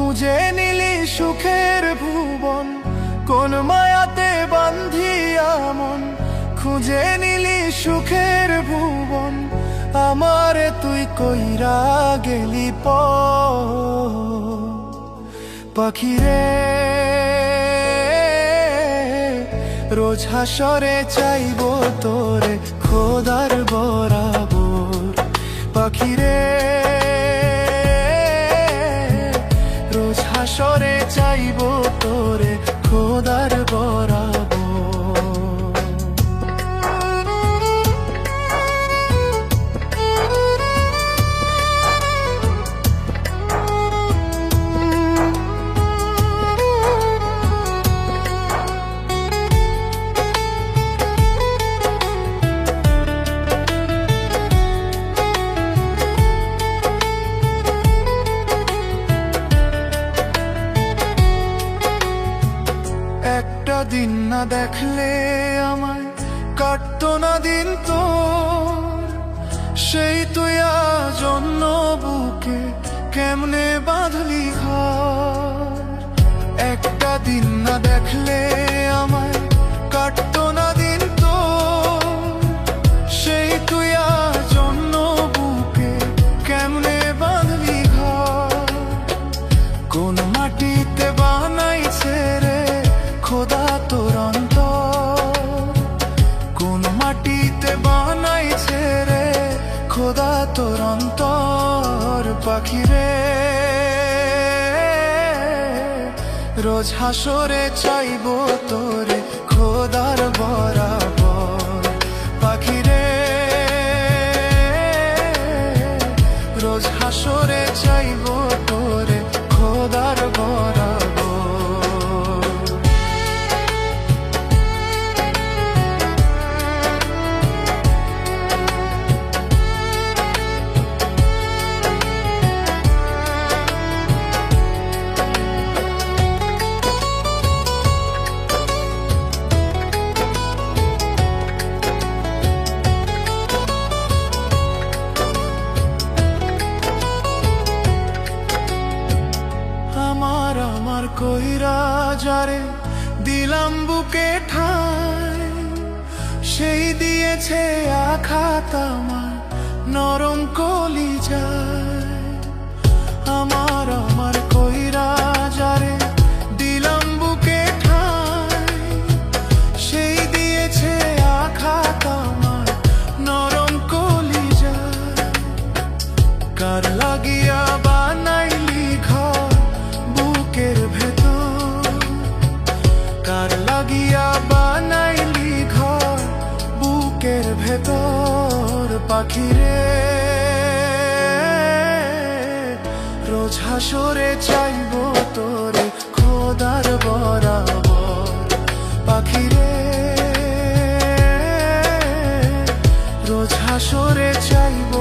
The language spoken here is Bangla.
খুঁজে নিলি সুখের ভুবন, কোন মায়াতে বান্ধিয়া মন। খুঁজে নিলি সুখের ভুবন, আমার তুই কইরা গেলি প পাখিরে, রোজ হাসরে চাইব তোরে হাসরে চাইব তোরে খোদার বরাবর দিন না দেখলে আমায় কাটতো না দিন তো সেই তুই আজ অন্য বুকে কেমনে বাঁধলি ঘর? একটা দিন না দেখলে আমায় কাটতো না দিন তো সেই তুই আজ অন্য বুকে কেমনে বাঁধলি ঘর? কোন মাটিতে বানাইছে রে খোদা তোর অন্তর। কোন মাটিতে বানাইছে রে খোদা তোর অন্তর, পাখি রে। রোজ হাসরে চাইব তোরে খোদার বরাবর, পাখি রে। রোজ হাসরে চাইব তোরে খোদার বরাবর। কইরা যারে দিলাম বুকে ঠাই সেই দিয়েছে আঘাত আমার নরম কলি ভেতর পাখিরে রোজ হাসরে চাইব তোরে খোদার বরাবর। পাখিরে রোজ হাসরে চাইব